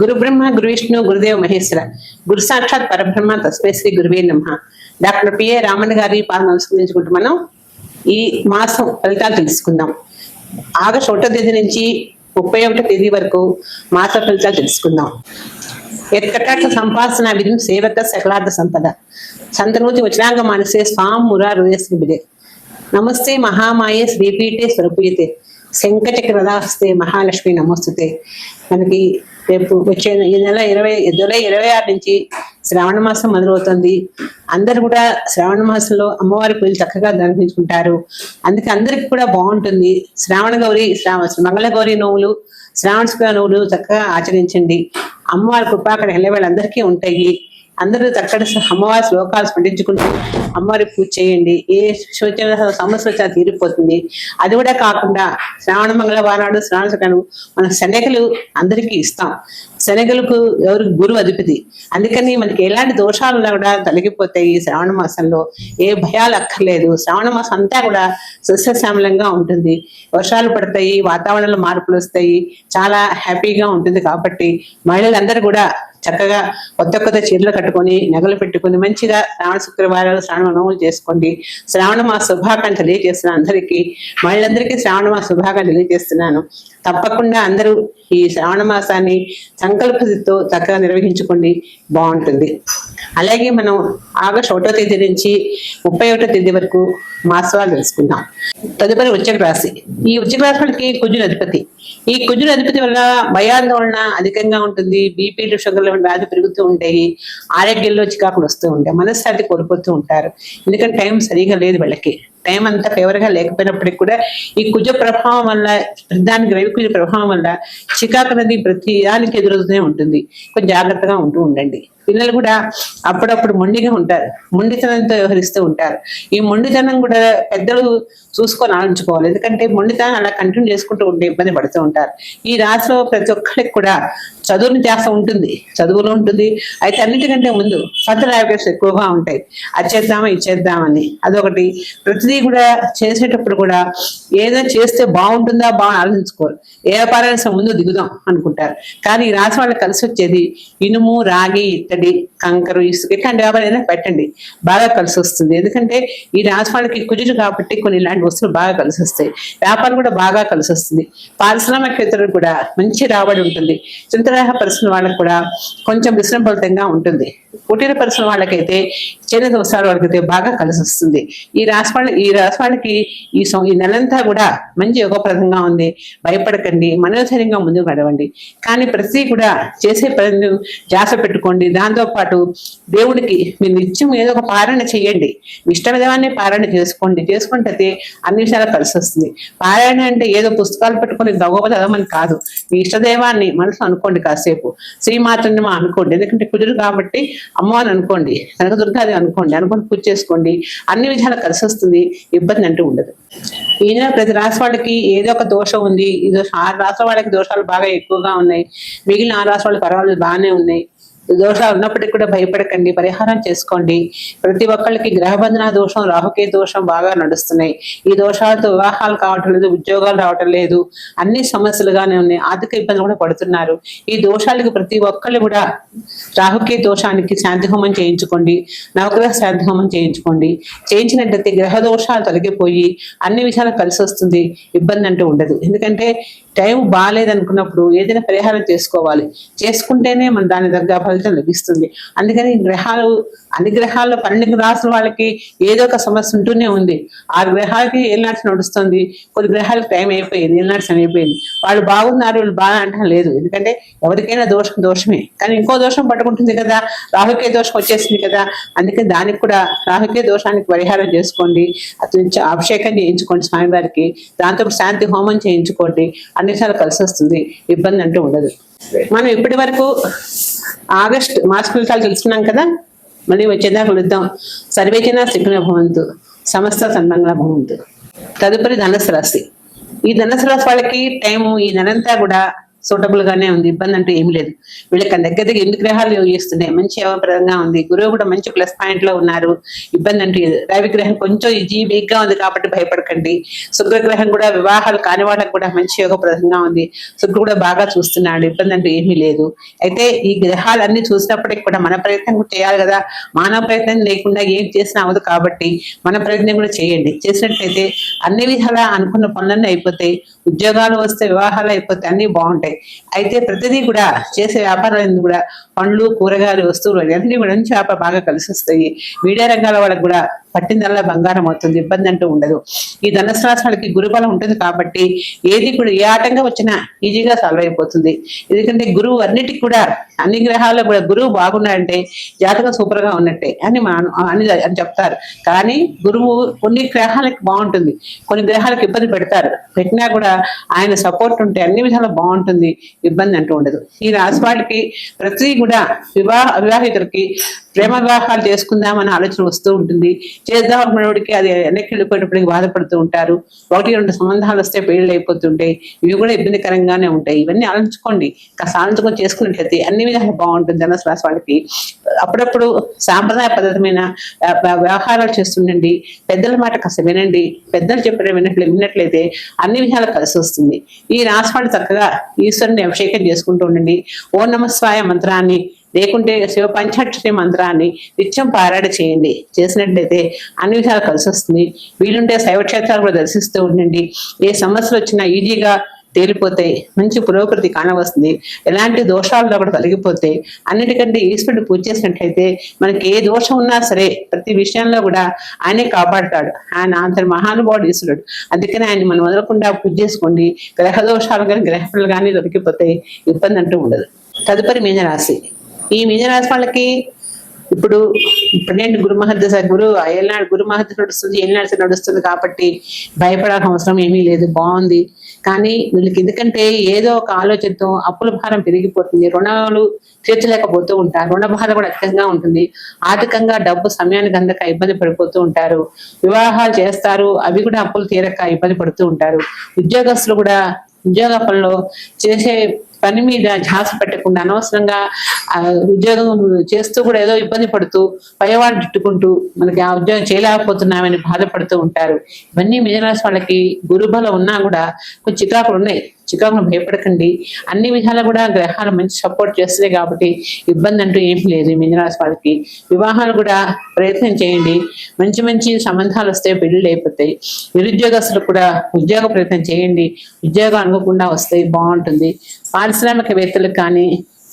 గురు బ్రహ్మ గురు విష్ణు గురుదేవ మహేశ్వర. గురు సాక్షాత్ పరబ్రహ్మ తస్మై శ్రీ గురువే నమ. డాక్టర్ పిఏ రామన్ గారి పాలన అనుసరించుకుంటూ మనం ఈ మాసం ఫలితాలు తెలుసుకుందాం. ఆగస్టు ఒకటో తేదీ నుంచి ముప్పై ఒకటో తేదీ వరకు మాస ఫలితాలు తెలుసుకుందాం. ఎక్కటాట సంపాసన విధం సేవక సకలార్థ సంపద. సంతనూతి వచనాంగ మానసే స్వాం మురా హృదయశ్రీ నమస్తే మహామాయే శ్రీపీఠే స్వరూపీయతే. శంకచక్రదాస్తే మహాలక్ష్మి నమోస్తుతే. మనకి రేపు వచ్చే ఈ నెల ఇరవై జూలై ఇరవై ఆరు నుంచి శ్రావణ మాసం మొదలవుతుంది. అందరు కూడా శ్రావణ మాసంలో అమ్మవారి పూజలు చక్కగా దర్శించుకుంటారు అందుకే అందరికి కూడా బాగుంటుంది. శ్రావణ గౌరి శ్రావ మంగళ గౌరి నోవులు శ్రావణ శుక్ర నోవులు చక్కగా ఆచరించండి. అమ్మవారి కృపాకర వాళ్ళందరికీ ఉంటాయి. అందరూ అక్కడ అమ్మవారి శ్లోకాలు స్మరించుకుంటూ అమ్మవారి పూజ చేయండి. ఏ శోచన సమస్య వచ్చినా తీరిపోతుంది. అది కూడా కాకుండా శ్రావణ మంగళవారం నాడు శ్రావణ శుక్రను మన శనగలు అందరికీ ఇస్తాం. శనగలకు ఎవరు గురువు అధిపతి. అందుకని మనకి ఎలాంటి దోషాలు కూడా తొలగిపోతాయి ఈ శ్రావణ మాసంలో. ఏ భయాలు అక్కర్లేదు. శ్రావణ మాసం అంతా కూడా సస్యశ్యామలంగా ఉంటుంది. వర్షాలు పడతాయి వాతావరణంలో మార్పులు వస్తాయి. చాలా హ్యాపీగా ఉంటుంది కాబట్టి మహిళలందరూ కూడా చక్కగా కొత్త కొత్త చీరలు కట్టుకొని నగలు పెట్టుకొని మంచిగా శ్రావణ శుక్రవారాలు శ్రావణ నోములు చేసుకోండి. శ్రావణ మా శుభాకాంక్షలు తెలియజేస్తున్నాను అందరికీ మహిళలందరికీ శ్రావణ మా శుభాకాంక్షలు తెలియజేస్తున్నాను. తప్పకుండా అందరూ ఈ శ్రావణ మాసాన్ని సంకల్పతో చక్కగా నిర్వహించుకోండి. బాగుంటుంది. అలాగే మనం ఆగస్ట్ ఒకటో తేదీ నుంచి ముప్పై ఒకటో తేదీ వరకు మాసాలు తెలుసుకుందాం. తదుపరి ఉచ్చక రాశి. ఈ ఉచ్చక రాశి వాళ్ళకి కుజుల అధిపతి ఈ కుజుని అధిపతి వల్ల భయాందోళన అధికంగా ఉంటుంది. బీపీలు షుగర్లు వ్యాధి పెరుగుతూ ఉంటాయి. ఆరోగ్యంలో చికాకులు వస్తూ ఉంటాయి. మనశ్శాంతి కోల్పోతూ ఉంటారు. ఎందుకంటే టైం సరిగా లేదు వాళ్ళకి. టైం అంతా ఫేవర్గా లేకపోయినప్పటికీ కూడా ఈ కుజ ప్రభావం వల్ల దానికి రవి కుజ ప్రభావం వల్ల చికాకు అనేది ప్రతి దానికి ఎదురవుతూనే ఉంటుంది. కొంచెం జాగ్రత్తగా ఉంటూ ఉండండి. పిల్లలు కూడా అప్పుడప్పుడు మొండిగా ఉంటారు. మొండితనంతో వ్యవహరిస్తూ ఉంటారు. ఈ మొండితనం కూడా పెద్దలు చూసుకొని ఆలోచించుకోవాలి. ఎందుకంటే మొండితనం అలా కంటిన్యూ చేసుకుంటూ ఉంటే ఇబ్బంది పడుతూ ఉంటారు. ఈ రాశిలో ప్రతి ఒక్కరికి కూడా చదువుని ధ్యాస ఉంటుంది. చదువులో ఉంటుంది. అయితే అన్నిటికంటే ముందు సొంత ల్యాబరేటరీస్ ఎక్కువగా ఉంటాయి. అది చేద్దామా ఇది చేద్దామని అదొకటి. ప్రతిదీ కూడా చేసేటప్పుడు కూడా ఏదైనా చేస్తే బాగుంటుందా బాగా ఆలోచించుకోరు. ఏ వ్యాపారానికి ముందు దిగుదాం అనుకుంటారు. కానీ ఈ రాశి వాళ్ళకి కలిసి వచ్చేది ఇనుము రాగి ఇత్తడి కంకరు ఇసుక ఇట్లాంటి వ్యాపారం ఏదైనా పెట్టండి. బాగా కలిసి వస్తుంది. ఎందుకంటే ఈ రాశి వాళ్ళకి కుజుడు కాబట్టి కొన్ని ఇలాంటి వస్తువులు బాగా కలిసి వస్తాయి. వ్యాపారం కూడా బాగా కలిసి వస్తుంది. పారిశ్రామికేతరుడు కూడా మంచి రాబడి ఉంటుంది. చింతరాహ పరిశ్రమ వాళ్ళకి కూడా కొంచెం విశ్రమ ఫలితంగా ఉంటుంది. కుటీర పరిశ్రమ వాళ్ళకైతే చేనేత వస్త్రాలు అడిగితే బాగా కలిసి వస్తుంది. ఈ రాశి వాళ్ళ ఈ రాశి వాళ్ళకి ఈ సం- ఈ నెలంతా కూడా మంచి యోగప్రదంగా ఉంది. భయపడకండి. మనోధైర్యంగా ముందుకు నడవండి. కానీ ప్రతి కూడా చేసే పని జాస పెట్టుకోండి. దాంతో పాటు దేవుడికి మీరు నిత్యం ఏదో ఒక పారాయణ చేయండి. మీ పారాయణ చేసుకోండి. చేసుకుంటే అన్ని విషయాలు కలిసి వస్తుంది. పారాయణ అంటే ఏదో పుస్తకాలు పెట్టుకొని భగవత చదవమని కాదు. మీ ఇష్టదైవాన్ని మనసు అనుకోండి కాసేపు. శ్రీమాతని మా అనుకోండి. ఎందుకంటే కుదురు కాబట్టి అమ్మవారిని అనుకోండి. కనకదుర్గాది అనుకోండి అనుకోండి పూజ చేసుకోండి అన్ని విధాలు కలిసి వస్తుంది ఇబ్బంది అంటూ ఉండదు. ఈయన ప్రతి రాశి వాళ్ళకి ఏదో ఒక దోషం ఉంది ఈ దోషం ఆరు రాష్ట్రాల వాళ్ళకి దోషాలు బాగా ఎక్కువగా ఉన్నాయి మిగిలిన ఆరు రాష్ట్ర వాళ్ళకి పర్వాలేదు బాగానే ఉన్నాయి. దోషాలు ఉన్నప్పటికీ కూడా భయపడకండి పరిహారం చేసుకోండి. ప్రతి ఒక్కళ్ళకి గ్రహబంధన దోషం రాహుకే దోషం బాగా నడుస్తున్నాయి. ఈ దోషాలతో వివాహాలు కావటం లేదు ఉద్యోగాలు రావటం లేదు. అన్ని సమస్యలుగానే ఉన్నాయి. ఆర్థిక ఇబ్బందులు కూడా పడుతున్నారు. ఈ దోషాలకు ప్రతి ఒక్కళ్ళు కూడా రాహుకే దోషానికి శాంతి హోమం చేయించుకోండి. నవగ్రహ శాంతి హోమం చేయించుకోండి. చేయించినట్లయితే గ్రహ దోషాలు తొలగిపోయి అన్ని విషయాలు కలిసి వస్తుంది. ఇబ్బంది అంటూ ఉండదు. ఎందుకంటే టైం బాగాలేదనుకున్నప్పుడు ఏదైనా పరిహారం చేసుకోవాలి. చేసుకుంటేనే మన దాని దగ్గర ఫలితం లభిస్తుంది. అందుకని గ్రహాలు అన్ని గ్రహాల్లో పన్నెండు రాసుల వాళ్ళకి ఏదో ఒక సమస్య ఉంటూనే ఉంది. ఆరు గ్రహాలకి ఏళ్ళనాటి నడుస్తుంది. కొన్ని గ్రహాలకు టైం అయిపోయింది ఏళ్ళనాటి సమయం అయిపోయింది. వాళ్ళు బాగున్నారు వీళ్ళు బాగా అంటే లేదు. ఎందుకంటే ఎవరికైనా దోషం దోషమే. కానీ ఇంకో దోషం పట్టుకుంటుంది కదా. రాహుకే దోషం వచ్చేసింది కదా. అందుకే దానికి కూడా రాహుకే దోషానికి పరిహారం చేసుకోండి. అతను అభిషేకం చేయించుకోండి స్వామివారికి. దాంతో శాంతి హోమం చేయించుకోండి. అన్ని విషయాలు కలిసి వస్తుంది. ఇబ్బంది అంటూ ఉండదు. మనం ఇప్పటి వరకు ఆగస్ట్ మార్చి ఫలితాలు తెలుసుకున్నాం కదా? మళ్ళీ వచ్చేదాకా కలుద్దాం. సర్వేచన శిఖర భవంతు సమస్త సన్మంగళ భవంతు. తదుపరి ధనుసు రాశి. ఈ ధనుసు రాశి వాళ్ళకి టైము ఈ నెలంతా కూడా సూటబుల్ గానే ఉంది ఇబ్బంది అంటూ ఏం లేదు. వీళ్ళకి దగ్గర దగ్గర ఎన్ని గ్రహాలు యోగిస్తున్నాయి మంచి యోగప్రదంగా ఉంది గురువు కూడా మంచి ప్లస్ పాయింట్లో ఉన్నారు ఇబ్బంది అంటూ లేదు. రవి గ్రహం కొంచెం జీ వీక్గా ఉంది కాబట్టి భయపడకండి. శుక్రగ్రహం కూడా వివాహాలు కాని వాళ్ళకి కూడా మంచి యోగప్రదంగా ఉంది. శుక్రుడు కూడా బాగా చూస్తున్నాడు ఇబ్బంది అంటూ ఏమీ లేదు. అయితే ఈ గ్రహాలన్నీ చూసినప్పటికి కూడా మన ప్రయత్నం కూడా చేయాలి కదా. మానవ ప్రయత్నం లేకుండా ఏం చేసినా అవదు కాబట్టి మన ప్రయత్నం కూడా చేయండి. చేసినట్లయితే అన్ని విధాలా అనుకున్న పనులన్నీ అయిపోతాయి. ఉద్యోగాలు వస్తే వివాహాలు అయిపోతే అన్ని బాగుంటాయి. అయితే ప్రతిదీ కూడా చేసే వ్యాపారాలు కూడా పండ్లు కూరగాయలు వస్తువులు అన్ని కూడా నుంచి వ్యాపారం బాగా కలిసి వస్తాయి. మీడియా రంగాల వాళ్ళకి కూడా పట్టిందల్లా బంగారం అవుతుంది ఇబ్బంది అంటూ ఉండదు. ఈ ధనుసు రాశి వాళ్ళకి గురుబలం ఉంటుంది కాబట్టి ఏది కూడా ఏ ఆటంగా వచ్చినా ఈజీగా సాల్వ్ అయిపోతుంది. ఎందుకంటే గురువు అన్నిటికి కూడా అన్ని గ్రహాల్లో కూడా గురువు బాగున్నాడంటే జాతకం సూపర్గా ఉన్నట్టే అని మా అని అని చెప్తారు. కానీ గురువు కొన్ని గ్రహాలకి బాగుంటుంది కొన్ని గ్రహాలకు ఇబ్బంది పెడతారు. పెట్టినా కూడా ఆయన సపోర్ట్ ఉంటే అన్ని విధాలు బాగుంటుంది ఇబ్బంది అంటూ ఉండదు. ఈ రాశి ప్రతి కూడా వివాహ వివాహితులకి ప్రేమ వివాహాలు చేసుకుందామని ఆలోచన వస్తూ ఉంటుంది. చేద్దాం అనుకున్నప్పటికీ అది వెనక్కి వెళ్ళిపోయినప్పటికీ బాధపడుతూ ఉంటారు. ఒకటి రెండు సంబంధాలు వస్తే పెళ్ళి అయిపోతుంటాయి ఇవి కూడా ఇబ్బందికరంగానే ఉంటాయి. ఇవన్నీ ఆలోచించుకోండి. కాస్త ఆలోచించుకొని చేసుకున్నట్లయితే అన్ని విధాలు బాగుంటుంది. ధనుసు రాశి వాళ్ళకి అప్పుడప్పుడు సాంప్రదాయ పద్ధతమైన వ్యవహారాలు చేస్తుండండి. పెద్దల మాట కాస్త వినండి. పెద్దలు చెప్పిన వినట్లే విన్నట్లయితే అన్ని విధాలు కలిసి వస్తుంది. ఈ రాశి వాళ్ళు చక్కగా ఈశ్వరుని అభిషేకం చేసుకుంటూ ఉండండి. ఓ నమస్వాయ మంత్రాన్ని లేకుంటే శివ పంచాక్షరి మంత్రాన్ని నిత్యం పారాయణ చేయండి. చేసినట్లయితే అన్ని విధాలు కలిసి వస్తుంది. వీలుంటే శైవక్షేత్రాలు కూడా దర్శిస్తూ ఉండండి. ఏ సమస్యలు వచ్చినా ఈజీగా తేలిపోతాయి మంచి పురోగతి కానవస్తుంది. ఎలాంటి దోషాలు కూడా తొలగిపోతాయి అన్నిటికంటే ఈశ్వరుడు పూజ చేసినట్లయితే మనకి ఏ దోషం ఉన్నా సరే ప్రతి విషయంలో కూడా ఆయనే కాపాడతాడు. ఆయన అంతటి మహానుభావుడు ఈశ్వరుడు. అందుకని ఆయన మనం వదలకుండా పూజ చేసుకోండి. గ్రహ దోషాలు కానీ గ్రహాలు కానీ దొరికిపోతాయి ఇబ్బంది అంటూ ఉండదు. తదుపరి మీనరాశి. ఈ మీనరాశి వాళ్ళకి ఇప్పుడు పన్నెండు గురు మహర్దశ గురు ఏళ్ళనాడు గురు మహర్దశ నడుస్తుంది ఏళ్ళనాడు నడుస్తుంది కాబట్టి భయపడాల్సిన అవసరం ఏమీ లేదు బాగుంది. కానీ వీళ్ళకి ఎందుకంటే ఏదో ఒక ఆలోచనతో అప్పుల భారం పెరిగిపోతుంది రుణాలు తీర్చలేకపోతూ ఉంటారు రుణ బాధ కూడా అధికంగా ఉంటుంది. ఆర్థికంగా డబ్బు సమయానికి అందక ఇబ్బంది పడిపోతూ ఉంటారు. వివాహాలు చేస్తారు అవి కూడా అప్పులు తీరక ఇబ్బంది పడుతూ ఉంటారు. ఉద్యోగస్తులు కూడా ఉద్యోగ పనిలో చేసే పని మీద ధ్యాస పెట్టకుండా అనవసరంగా ఉద్యోగం చేస్తూ కూడా ఏదో ఇబ్బంది పడుతూ పైవాడు తిట్టుకుంటూ మనకి ఆ ఉద్యోగం చేయలేకపోతున్నామని బాధపడుతూ ఉంటారు. ఇవన్నీ మిజరాశి వాళ్ళకి గురుబలం ఉన్నా కూడా కొంచెం చికాకులు ఉన్నాయి. చికాకులు భయపడకండి. అన్ని విధాలు కూడా గ్రహాలు మంచి సపోర్ట్ చేస్తున్నాయి కాబట్టి ఇబ్బంది అంటూ ఏమీ లేదు ఈ వాళ్ళకి. వివాహాలు కూడా ప్రయత్నం చేయండి. మంచి మంచి సంబంధాలు వస్తే పెళ్ళిళ్ళు అయిపోతాయి. నిరుద్యోగస్తులు కూడా ఉద్యోగ ప్రయత్నం చేయండి. ఉద్యోగం అనుకోకుండా వస్తాయి బాగుంటుంది. పారిశ్రామికవేత్తలకు కానీ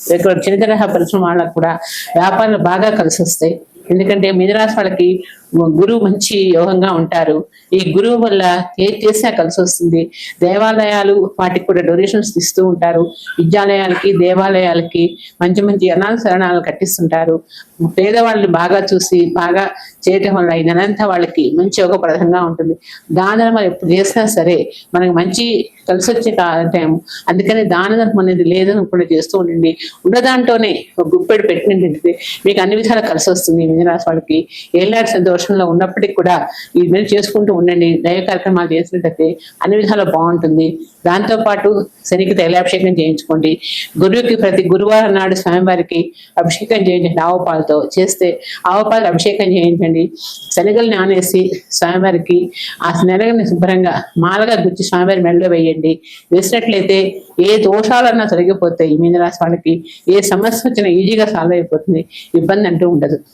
ఇక్కడ చిన్న తరహా పరిశ్రమ వాళ్ళకు కూడా వ్యాపారాలు బాగా కలిసి వస్తాయి ఎందుకంటే మిదరాశి వాళ్ళకి గురువు మంచి యోగంగా ఉంటారు. ఈ గురువు వల్ల ఏం చేసినా కలిసి వస్తుంది. దేవాలయాలు వాటికి కూడా డొనేషన్స్ ఇస్తూ ఉంటారు. విద్యాలయాలకి దేవాలయాలకి మంచి మంచి అనాథ శరణాలు కట్టిస్తుంటారు. పేదవాళ్ళని బాగా చూసి బాగా చేయటం వల్ల ఈ నెలంతా వాళ్ళకి మంచి యోగప్రదంగా ఉంటుంది. దాన ధర్మాలు ఎప్పుడు చేసినా సరే మనకి మంచి కలిసి వచ్చే టైం అందుకని దాన ధర్మం అనేది లేదని కూడా చేస్తూ ఉండండి. ఉన్న దాంట్లోనే ఒక గుప్పెడు పెట్టినట్టు మీకు అన్ని విధాలు కలిసి వస్తుంది మీనరాశి వాళ్ళకి. ఏళ్ళాడు సంతోషంలో ఉన్నప్పటికీ కూడా ఈ మీరు చేసుకుంటూ ఉండండి దైవ కార్యక్రమాలు చేసినట్టయితే అన్ని విధాలు బాగుంటుంది. దాంతో పాటు శనికి తైలాభిషేకం చేయించుకోండి. గురువుకి ప్రతి గురువారం నాడు స్వామివారికి అభిషేకం చేయించండి ఆవుపాలతో చేస్తే ఆవుపాలు అభిషేకం చేయించండి. శనగలు నానేసి స్వామివారికి ఆ శనగని శుభ్రంగా మాలగా గుచ్చి స్వామివారి మెడలో వేయండి. వేసినట్లయితే ఏ దోషాలన్నా తొలగిపోతాయి. ఈ మీనరాశి వాళ్ళకి ఏ సమస్య వచ్చినా ఈజీగా సాల్వ్ అయిపోతుంది. ఇబ్బంది అంటూ ఉండదు.